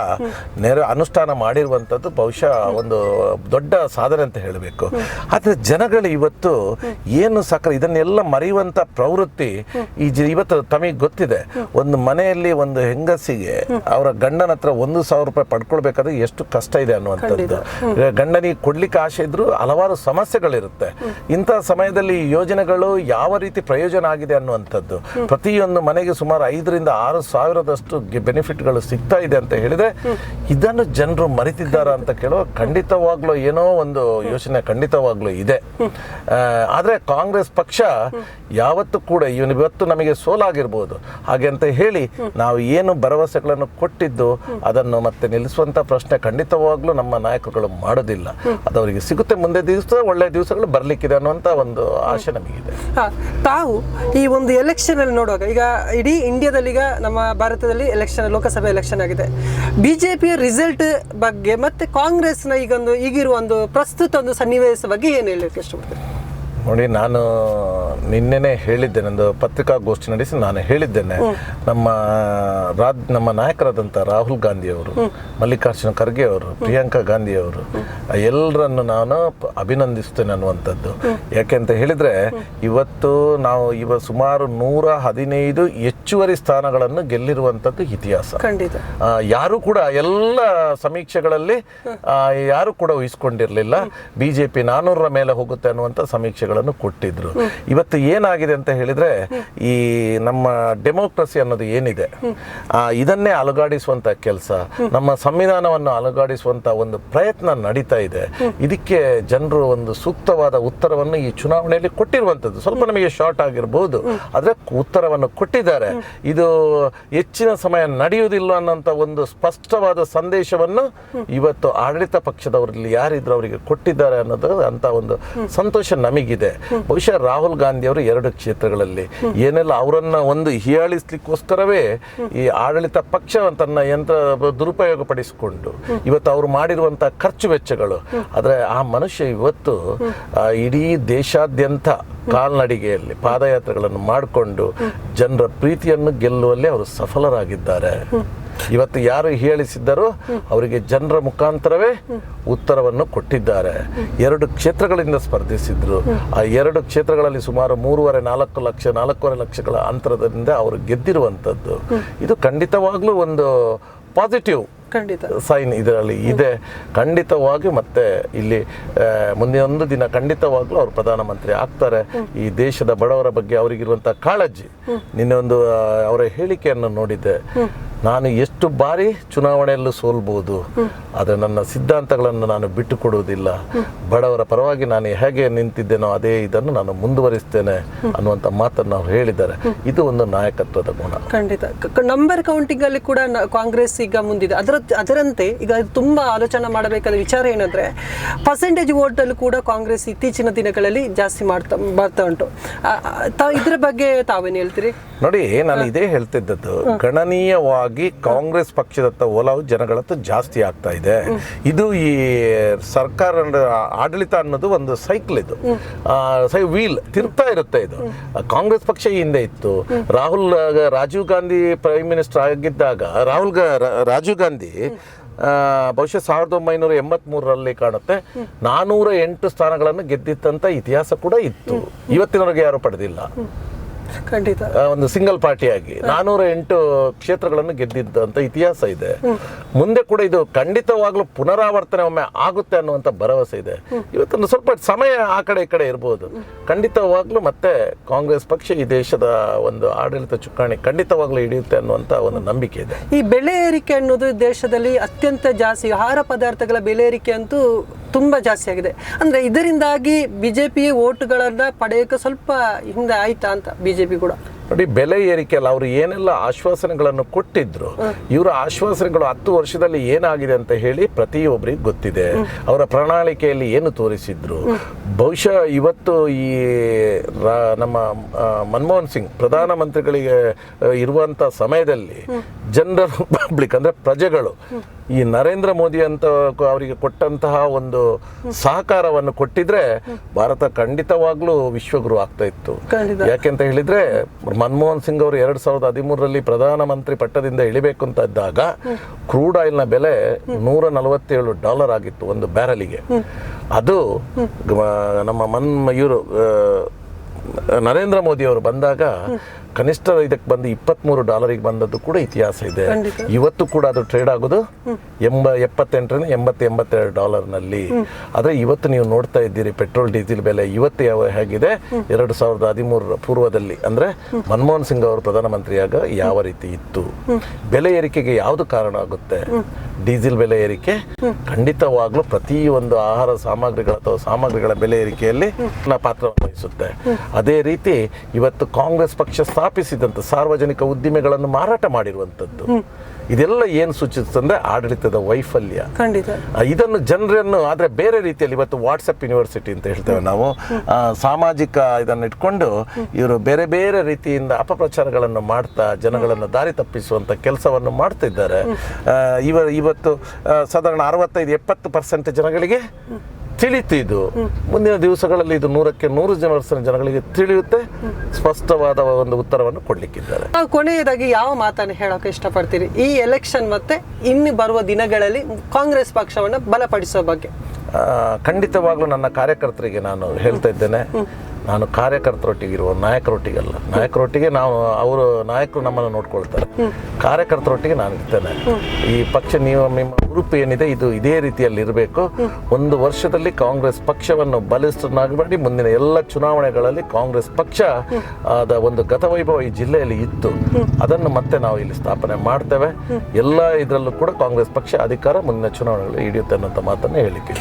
ನೆರ ಅನುಷ್ಠಾನ ಮಾಡಿರುವಂಥದ್ದು ಬಹುಶಃ ಒಂದು ದೊಡ್ಡ ಸಾಧನೆ ಅಂತ ಹೇಳಬೇಕು. ಆದರೆ ಜನಗಳು ಇವತ್ತು ಏನು ಸಕ್ಕರೆ ಇದನ್ನೆಲ್ಲ ಮರೆಯುವಂಥ ಪ್ರವೃತ್ತಿ ಈ ಇವತ್ತು ತಮಗೆ ಗೊತ್ತಿದೆ. ಒಂದು ಮನೆಯಲ್ಲಿ ಒಂದು ಹೆಂಗಸಿಗೆ ಅವರ ಗಂಡನ ಹತ್ರ ಒಂದು ಸಾವಿರ ರೂಪಾಯಿ ಪಡ್ಕೊಳ್ಬೇಕಾದ್ರೆ ಎಷ್ಟು ಕಷ್ಟ ಇದೆ ಅನ್ನುವಂಥದ್ದು. ಗಂಡನಿಗೆ ಕೊಡ್ಲಿಕ್ಕೆ ಆಸೆ ಇದ್ರೂ ಹಲವಾರು ಸಮಸ್ಯೆಗಳಿರುತ್ತೆ. ಇಂಥ ಸಮಯದಲ್ಲಿ ಈ ಯೋಜನೆಗಳು ಯಾವ ರೀತಿ ಪ್ರಯೋಜನ ಆಗಿದೆ ಅನ್ನುವಂಥದ್ದು. ಪ್ರತಿಯೊಂದು ಮನೆಗೆ ಸುಮಾರು ಐದರಿಂದ ಆರು ಸಾವಿರದಷ್ಟು ಬೆನಿಫಿಟ್ಗಳು ಸಿಗ್ತಾ ಇದೆ ಅಂತ ಹೇಳಿದ್ರೆ, ಇದನ್ನು ಜನರು ಮರಿತಿದ್ದಾರಾ ಅಂತ ಕೇಳುವ ಖಂಡಿತವಾಗ್ಲೂ ಏನೋ ಒಂದು ಯೋಚನೆ ಖಂಡಿತವಾಗ್ಲೂ ಇದೆ. ಆದರೆ ಕಾಂಗ್ರೆಸ್ ಪಕ್ಷ ಯಾವತ್ತು ಕೂಡ ಇವನು ಇವತ್ತು ನಮಗೆ ಸೋಲಾಗಿರ್ಬೋದು. ಹಾಗೆ ಅಂತ ಹೇಳಿ ನಾವು ಏನು ಭರವಸೆಗಳನ್ನು ಕೊಟ್ಟಿದ್ದು ಅದನ್ನು ಮತ್ತೆ ನಿಲ್ಲಿಸುವಂತ ಪ್ರಶ್ನೆ ಖಂಡಿತವಾಗ್ಲೂ ನಮ್ಮ ನಾಯಕರುಗಳು ಮಾಡೋದಿಲ್ಲ. ಅದು ಅವರಿಗೆ ಸಿಗುತ್ತೆ. ಮುಂದೆ ದಿವಸ, ಒಳ್ಳೆ ದಿವಸಗಳು ಬರ್ಲಿಕ್ಕಿದೆ ಅನ್ನುವಂತ ಒಂದು ಆಶೆ ನಮಗಿದೆ. ತಾವು ಈ ಒಂದು ಎಲೆಕ್ಷನ್ ಅಲ್ಲಿ ನೋಡುವಾಗ, ಈಗ ಇಡೀ ಇಂಡಿಯಾದಲ್ಲಿ ಈಗ ನಮ್ಮ ಭಾರತದಲ್ಲಿ ಎಲೆಕ್ಷನ್ ಲೋಕಸಭೆ ಎಲೆಕ್ಷನ್ ಆಗಿದೆ. ಬಿಜೆಪಿಯ ರಿಸಲ್ಟ್ ಬಗ್ಗೆ ಮತ್ತೆ ಕಾಂಗ್ರೆಸ್ನ ಈಗೊಂದು ಈಗಿರುವ ಒಂದು ಪ್ರಸ್ತುತ ಒಂದು ಸನ್ನಿವೇಶ ಬಗ್ಗೆ ಏನು ಹೇಳಲಿಕ್ಕೆ ಇಷ್ಟಪಡ್ತೀರಿ? ನೋಡಿ ನಾನು ನಿನ್ನೆನೆ ಹೇಳಿದ್ದೆ ನಂದು ಪತ್ರಿಕಾಗೋಷ್ಠಿ ನಡೆಸಿ ನಾನು ಹೇಳಿದ್ದೇನೆ. ನಮ್ಮ ರಾಜ್ ನಮ್ಮ ನಾಯಕರಾದಂಥ ರಾಹುಲ್ ಗಾಂಧಿ ಅವರು ಮಲ್ಲಿಕಾರ್ಜುನ ಖರ್ಗೆ ಅವರು ಪ್ರಿಯಾಂಕಾ ಗಾಂಧಿ ಅವರು ಎಲ್ಲರನ್ನು ನಾನು ಪ- ಅಭಿನಂದಿಸ್ತೇನೆ ಅನ್ನುವಂಥದ್ದು. ಯಾಕೆಂತ ಹೇಳಿದ್ರೆ ಇವತ್ತು ನಾವು ಇವ ಸುಮಾರು ನೂರ ಹದಿನೈದು ಹೆಚ್ಚುವರಿ ಸ್ಥಾನಗಳನ್ನು ಗೆಲ್ಲಿರುವಂಥದ್ದು ಇತಿಹಾಸ. ಯಾರು ಕೂಡ ಎಲ್ಲ ಸಮೀಕ್ಷೆಗಳಲ್ಲಿ ಯಾರು ಕೂಡ ಜೆ ಬಿಜೆಪಿ ನಾನ್ನೂರರ ಮೇಲೆ ಹೋಗುತ್ತೆ ಅನ್ನುವಂಥ ಕೊಟ್ಟಿದ್ರು. ಇವತ್ತು ಏನಾಗಿದೆ ಅಂತ ಹೇಳಿದ್ರೆ, ಈ ನಮ್ಮ ಡೆಮೋಕ್ರಸಿ ಅನ್ನೋದು ಏನಿದೆ ಇದನ್ನೇ ಅಲುಗಾಡಿಸುವಂತ ಕೆಲಸ, ನಮ್ಮ ಸಂವಿಧಾನವನ್ನು ಅಲುಗಾಡಿಸುವಂತ ಒಂದು ಪ್ರಯತ್ನ ನಡೀತಾ ಇದೆ. ಇದಕ್ಕೆ ಜನರು ಒಂದು ಸೂಕ್ತವಾದ ಉತ್ತರವನ್ನು ಈ ಚುನಾವಣೆಯಲ್ಲಿ ಕೊಟ್ಟಿರುವಂಥದ್ದು. ಸ್ವಲ್ಪ ನಮಗೆ ಶಾರ್ಟ್ ಆಗಿರ್ಬೋದು, ಆದ್ರೆ ಉತ್ತರವನ್ನು ಕೊಟ್ಟಿದ್ದಾರೆ. ಇದು ಹೆಚ್ಚಿನ ಸಮಯ ನಡೆಯುವುದಿಲ್ಲ ಅನ್ನೋಂಥ ಒಂದು ಸ್ಪಷ್ಟವಾದ ಸಂದೇಶವನ್ನು ಇವತ್ತು ಆಡಳಿತ ಪಕ್ಷದವರಲ್ಲಿ ಯಾರಿದ್ರು ಅವರಿಗೆ ಕೊಟ್ಟಿದ್ದಾರೆ ಅನ್ನೋದು ಅಂತ ಒಂದು ಸಂತೋಷ ನಮಗಿದೆ. ಬಹುಶಃ ರಾಹುಲ್ ಗಾಂಧಿ ಅವರು ಎರಡು ಕ್ಷೇತ್ರಗಳಲ್ಲಿ ಏನೆಲ್ಲ ಅವರನ್ನ ಒಂದು ಹೀಯಾಳಿಸ್ಲಿಕ್ಕೋಸ್ಕರವೇ ಈ ಆಡಳಿತ ಪಕ್ಷ ತನ್ನ ಯಂತ್ರ ದುರುಪಯೋಗ ಪಡಿಸಿಕೊಂಡು ಇವತ್ತು ಅವರು ಮಾಡಿರುವಂತ ಖರ್ಚು ವೆಚ್ಚಗಳು. ಆದ್ರೆ ಆ ಮನುಷ್ಯ ಇವತ್ತು ಇಡೀ ದೇಶಾದ್ಯಂತ ಕಾಲ್ನಡಿಗೆಯಲ್ಲಿ ಪಾದಯಾತ್ರೆಗಳನ್ನು ಮಾಡಿಕೊಂಡು ಜನರ ಪ್ರೀತಿಯನ್ನು ಗೆಲ್ಲುವಲ್ಲಿ ಅವರು ಸಫಲರಾಗಿದ್ದಾರೆ. ಇವತ್ತು ಯಾರು ಹೇಳಿಸಿದ್ದರೂ ಅವರಿಗೆ ಜನರ ಮುಖಾಂತರವೇ ಉತ್ತರವನ್ನು ಕೊಟ್ಟಿದ್ದಾರೆ. ಎರಡು ಕ್ಷೇತ್ರಗಳಿಂದ ಸ್ಪರ್ಧಿಸಿದ್ರು. ಆ ಎರಡು ಕ್ಷೇತ್ರಗಳಲ್ಲಿ ಸುಮಾರು ಮೂರುವರೆ ನಾಲ್ಕು ಲಕ್ಷ ನಾಲ್ಕೂವರೆ ಲಕ್ಷಗಳ ಅಂತರದಿಂದ ಅವರು ಗೆದ್ದಿರುವಂಥದ್ದು. ಇದು ಖಂಡಿತವಾಗ್ಲೂ ಒಂದು ಪಾಸಿಟಿವ್ ಖಂಡಿತ. ಸೈನ್ ಇದರಲ್ಲಿ ಇದೆ. ಖಂಡಿತವಾಗಿ ಮತ್ತೆ ಇಲ್ಲಿ ಆ, ಮುಂದಿನ ಒಂದು ದಿನ ಖಂಡಿತವಾಗ್ಲೂ ಅವರು ಪ್ರಧಾನಮಂತ್ರಿ ಆಗ್ತಾರೆ. ಈ ದೇಶದ ಬಡವರ ಬಗ್ಗೆ ಅವರಿಗಿರುವಂಥ ಕಾಳಜಿ. ನಿನ್ನೆ ಒಂದು ಅವರ ಹೇಳಿಕೆಯನ್ನು ನೋಡಿದ್ದೆ. ನಾನು ಎಷ್ಟು ಬಾರಿ ಚುನಾವಣೆಯಲ್ಲೂ ಸೋಲ್ಬೋದು ಆದರೆ ನನ್ನ ಸಿದ್ಧಾಂತಗಳನ್ನು ನಾನು ಬಿಟ್ಟು ಕೊಡುವುದಿಲ್ಲ ಬಡವರ ಪರವಾಗಿ ನಾನು ಹೇಗೆ ನಿಂತಿದ್ದೇನೋ ಅದೇ ಇದನ್ನು ನಾನು ಮುಂದುವರಿಸ್ತೇನೆ ಅನ್ನುವಂಥ ಮಾತನ್ನು ಅವ್ರು ಹೇಳಿದ್ದಾರೆ. ಇದು ಒಂದು ನಾಯಕತ್ವದ ಗುಣ. ಖಂಡಿತ. ನಂಬರ್ ಕೌಂಟಿಂಗ್ ಅಲ್ಲಿ ಕೂಡ ಕಾಂಗ್ರೆಸ್ ಈಗ ಮುಂದಿದೆ. ಅದರ ಅದರಂತೆ ಈಗ ತುಂಬಾ ಆಲೋಚನೆ ಮಾಡಬೇಕಾದ ವಿಚಾರ ಏನಂದ್ರೆ ಪರ್ಸೆಂಟೇಜ್ ವೋಟ್ ಅಲ್ಲಿ ಕೂಡ ಕಾಂಗ್ರೆಸ್ ಇತ್ತೀಚಿನ ದಿನಗಳಲ್ಲಿ ಜಾಸ್ತಿ ಮಾಡ್ತಾ ಬರ್ತಾ ಉಂಟು. ಇದ್ರ ಬಗ್ಗೆ ತಾವೇನು ಹೇಳ್ತೀರಿ? ನೋಡಿ ನಾನು ಇದೇ ಹೇಳ್ತಿದ್ದದ್ದು ಗಣನೀಯವಾಗಿ ಕಾಂಗ್ರೆಸ್ ಪಕ್ಷದತ್ತ ಒಲವು ಜನಗಳತ್ತ ಜಾಸ್ತಿ ಆಗ್ತಾ ಇದೆ. ಇದು ಈ ಸರ್ಕಾರ ಆಡಳಿತ ಅನ್ನೋದು ಒಂದು ಸೈಕಲ್ ಇದು. ವೀಲ್ ತಿರ್ತಾ ಇರುತ್ತೆ ಇದು. ಕಾಂಗ್ರೆಸ್ ಪಕ್ಷ ಹಿಂದೆ ಇತ್ತು. ರಾಹುಲ್, ರಾಜೀವ್ ಗಾಂಧಿ ಪ್ರೈಮ್ ಮಿನಿಸ್ಟರ್ ಆಗಿದ್ದಾಗ, ರಾಹುಲ್ ರಾಜೀವ್ ಗಾಂಧಿ ಬಹುಶಃ ಸಾವಿರದ ಒಂಬೈನೂರ ಎಂಬತ್ಮೂರರಲ್ಲಿ ಕಾಣುತ್ತೆ. ನಾನೂರ ಎಂಟು ಸ್ಥಾನಗಳನ್ನು ಗೆದ್ದಿತ್ತಂತ ಇತಿಹಾಸ ಕೂಡ ಇತ್ತು. ಇವತ್ತಿನವರೆಗೆ ಯಾರು ಪಡೆದಿಲ್ಲ. ಖಂಡಿತ. ಒಂದು ಸಿಂಗಲ್ ಪಾರ್ಟಿಯಾಗಿ ನಾನೂರ ಎಂಟು ಕ್ಷೇತ್ರಗಳನ್ನು ಗೆದ್ದಿದ್ದಂತ ಇತಿಹಾಸ ಇದೆ. ಮುಂದೆ ಕೂಡ ಇದು ಖಂಡಿತವಾಗ್ಲೂ ಪುನರಾವರ್ತನೆ ಒಮ್ಮೆ ಆಗುತ್ತೆ ಅನ್ನುವಂಥ ಭರವಸೆ ಇದೆ. ಇವತ್ತೊಂದು ಸ್ವಲ್ಪ ಸಮಯ ಆ ಕಡೆ ಈ ಕಡೆ ಇರ್ಬೋದು. ಖಂಡಿತವಾಗ್ಲೂ ಮತ್ತೆ ಕಾಂಗ್ರೆಸ್ ಪಕ್ಷ ಈ ದೇಶದ ಒಂದು ಆಡಳಿತ ಚುಕ್ಕಾಣಿ ಖಂಡಿತವಾಗ್ಲೂ ಹಿಡಿಯುತ್ತೆ ಅನ್ನುವಂಥ ಒಂದು ನಂಬಿಕೆ ಇದೆ. ಈ ಬೆಲೆ ಏರಿಕೆ ಅನ್ನೋದು ದೇಶದಲ್ಲಿ ಅತ್ಯಂತ ಜಾಸ್ತಿ ಆಹಾರ ಪದಾರ್ಥಗಳ ಬೆಲೆ ಏರಿಕೆ ಅಂತೂ ತುಂಬಾ ಜಾಸ್ತಿ ಆಗಿದೆ. ಅಂದ್ರೆ ಇದರಿಂದಾಗಿ ಬಿಜೆಪಿ ಓಟ್ಗಳನ್ನ ಪಡೆಯಕ್ಕೆ ಸ್ವಲ್ಪ ಹಿಂದೆ ಆಯ್ತಾ ಅಂತ ಬಿಜೆಪಿ ಕೂಡ. ನೋಡಿ ಬೆಲೆ ಏರಿಕೆಯಲ್ಲಿ ಅವರು ಏನೆಲ್ಲ ಆಶ್ವಾಸನೆಗಳನ್ನು ಕೊಟ್ಟಿದ್ರು ಇವರ ಆಶ್ವಾಸನೆಗಳು ಹತ್ತು ವರ್ಷದಲ್ಲಿ ಏನಾಗಿದೆ ಅಂತ ಹೇಳಿ ಪ್ರತಿಯೊಬ್ಬರಿಗೆ ಗೊತ್ತಿದೆ. ಅವರ ಪ್ರಣಾಳಿಕೆಯಲ್ಲಿ ಏನು ತೋರಿಸಿದ್ರು? ಬಹುಶಃ ಇವತ್ತು ಈ ನಮ್ಮ ಮನಮೋಹನ್ ಸಿಂಗ್ ಪ್ರಧಾನಮಂತ್ರಿಗಳಿಗೆ ಮಂತ್ರಿಗಳಿಗೆ ಇರುವಂತ ಸಮಯದಲ್ಲಿ ಜನರಲ್ ಪಬ್ಲಿಕ್ ಅಂದ್ರೆ ಪ್ರಜೆಗಳು ಈ ನರೇಂದ್ರ ಮೋದಿ ಅಂತ ಅವರಿಗೆ ಕೊಟ್ಟಂತಹ ಒಂದು ಸಹಕಾರವನ್ನು ಕೊಟ್ಟಿದ್ರೆ ಭಾರತ ಖಂಡಿತವಾಗ್ಲೂ ವಿಶ್ವಗುರು ಆಗ್ತಾ ಇತ್ತು. ಯಾಕೆಂತ ಹೇಳಿದ್ರೆ ಮನಮೋಹನ್ ಸಿಂಗ್ ಅವರು ಎರಡ್ ಸಾವಿರದ ಹದಿಮೂರರಲ್ಲಿ ಪ್ರಧಾನಮಂತ್ರಿ ಪಟ್ಟದಿಂದ ಇಳಿಬೇಕು ಅಂತ ಇದ್ದಾಗ ಕ್ರೂಡ್ ಆಯಿಲ್ನ ಬೆಲೆ ನೂರ ನಲವತ್ತೇಳು ಡಾಲರ್ ಆಗಿತ್ತು ಒಂದು ಬ್ಯಾರಲಿಗೆ. ಅದು ನಮ್ಮ ಮನ್ ಇವರು ನರೇಂದ್ರ ಮೋದಿ ಅವರು ಬಂದಾಗ ಕನಿಷ್ಠ ಇದಕ್ಕೆ ಬಂದು ಇಪ್ಪತ್ಮೂರು ಡಾಲರಿಗೆ ಬಂದದ್ದು ಕೂಡ ಇತಿಹಾಸ ಇದೆ. ಇವತ್ತು ಕೂಡ ಅದು ಟ್ರೇಡ್ ಆಗೋದು ಎಂಬ ಎಪ್ಪತ್ತೆಂಟರಿಂದ ಎಂಬತ್ತು ಎಂಬತ್ತೆರಡು ಡಾಲರ್ನಲ್ಲಿ. ಆದರೆ ಇವತ್ತು ನೀವು ನೋಡ್ತಾ ಇದ್ದೀರಿ ಪೆಟ್ರೋಲ್ ಡೀಸೆಲ್ ಬೆಲೆ ಇವತ್ತು ಯಾವ ಹೇಗಿದೆ? ಎರಡು ಸಾವಿರದ ಹದಿಮೂರರ ಪೂರ್ವದಲ್ಲಿ. ಅಂದರೆ ಮನಮೋಹನ್ ಸಿಂಗ್ ಅವರು ಪ್ರಧಾನಮಂತ್ರಿಯಾಗ ಯಾವ ರೀತಿ ಇತ್ತು? ಬೆಲೆ ಏರಿಕೆಗೆ ಯಾವುದು ಕಾರಣ ಆಗುತ್ತೆ? ಡೀಸೆಲ್ ಬೆಲೆ ಏರಿಕೆ ಖಂಡಿತವಾಗ್ಲೂ ಪ್ರತಿಯೊಂದು ಆಹಾರ ಸಾಮಗ್ರಿಗಳ ಅಥವಾ ಸಾಮಗ್ರಿಗಳ ಬೆಲೆ ಏರಿಕೆಯಲ್ಲಿ ಪಾತ್ರ ಪಾತ್ರವನ್ನು ವಹಿಸುತ್ತೆ ಅದೇ ರೀತಿ ಇವತ್ತು ಕಾಂಗ್ರೆಸ್ ಪಕ್ಷ ಸ್ಥಾಪಿಸಿದಂಥ ಸಾರ್ವಜನಿಕ ಉದ್ದಿಮೆಗಳನ್ನು ಮಾರಾಟ ಮಾಡಿರುವಂಥದ್ದು ಇದೆಲ್ಲ ಏನು ಸೂಚಿಸ್ತಂದ್ರೆ ಆಡಳಿತದ ವೈಫಲ್ಯ. ಖಂಡಿತ. ಇದನ್ನು ಜನರನ್ನು ಆದರೆ ಬೇರೆ ರೀತಿಯಲ್ಲಿ ಇವತ್ತು ವಾಟ್ಸಪ್ ಯೂನಿವರ್ಸಿಟಿ ಅಂತ ಹೇಳ್ತೇವೆ ನಾವು. ಸಾಮಾಜಿಕ ಇದನ್ನು ಇಟ್ಕೊಂಡು ಇವರು ಬೇರೆ ಬೇರೆ ರೀತಿಯಿಂದ ಅಪಪ್ರಚಾರಗಳನ್ನು ಮಾಡ್ತಾ ಜನಗಳನ್ನು ದಾರಿ ತಪ್ಪಿಸುವಂಥ ಕೆಲಸವನ್ನು ಮಾಡ್ತಿದ್ದಾರೆ. ಇವ ಇವತ್ತು ಸಾಧಾರಣ ಅರವತ್ತೈದು ಎಪ್ಪತ್ತು ಪರ್ಸೆಂಟ್ ಜನಗಳಿಗೆ ತಿಳಿತು ಇದು ಮುಂದಿನ ದಿವಸಗಳಲ್ಲಿ ಇದು ನೂರಕ್ಕೆ ನೂರು ಜನ ಜನಗಳಿಗೆ ತಿಳಿಯುತ್ತೆ. ಸ್ಪಷ್ಟವಾದ ಒಂದು ಉತ್ತರವನ್ನು ಕೊಡ್ಲಿಕ್ಕಿದ್ದಾರೆ. ನಾವು ಕೊನೆಯದಾಗಿ ಯಾವ ಮಾತನ್ನು ಹೇಳೋಕೆ ಇಷ್ಟಪಡ್ತೀರಿ? ಈ ಎಲೆಕ್ಷನ್ ಮತ್ತೆ ಇನ್ನು ಬರುವ ದಿನಗಳಲ್ಲಿ ಕಾಂಗ್ರೆಸ್ ಪಕ್ಷವನ್ನು ಬಲಪಡಿಸೋ ಬಗ್ಗೆ. ಖಂಡಿತವಾಗ್ಲೂ ನನ್ನ ಕಾರ್ಯಕರ್ತರಿಗೆ ನಾನು ಹೇಳ್ತಾ ಇದ್ದೇನೆ. ನಾನು ಕಾರ್ಯಕರ್ತರೊಟ್ಟಿಗಿರುವ ನಾಯಕರೊಟ್ಟಿಗಲ್ಲ. ನಾಯಕರೊಟ್ಟಿಗೆ ನಾವು ಅವರು ನಾಯಕರು ನಮ್ಮನ್ನು ನೋಡ್ಕೊಳ್ತಾರೆ. ಕಾರ್ಯಕರ್ತರೊಟ್ಟಿಗೆ ನಾನು ಇರ್ತೇನೆ. ಈ ಪಕ್ಷ ನೀವು ನಿಮ್ಮ ಗ್ರೂಪ್ ಏನಿದೆ ಇದು ಇದೇ ರೀತಿಯಲ್ಲಿ ಇರಬೇಕು. ಒಂದು ವರ್ಷದಲ್ಲಿ ಕಾಂಗ್ರೆಸ್ ಪಕ್ಷವನ್ನು ಬಲಿಷ್ಠನಾಗಿ ಮಾಡಿ ಮುಂದಿನ ಎಲ್ಲ ಚುನಾವಣೆಗಳಲ್ಲಿ ಕಾಂಗ್ರೆಸ್ ಪಕ್ಷ ಆದ ಒಂದು ಗತವೈಭವ ಈ ಜಿಲ್ಲೆಯಲ್ಲಿ ಇತ್ತು. ಅದನ್ನು ಮತ್ತೆ ನಾವು ಇಲ್ಲಿ ಸ್ಥಾಪನೆ ಮಾಡ್ತೇವೆ. ಎಲ್ಲ ಇದರಲ್ಲೂ ಕೂಡ ಕಾಂಗ್ರೆಸ್ ಪಕ್ಷ ಅಧಿಕಾರ ಮುಂದಿನ ಚುನಾವಣೆಗಳಲ್ಲಿ ಹಿಡಿಯುತ್ತೆ ಅನ್ನೋಂಥ ಮಾತನ್ನು ಹೇಳಿಕೆ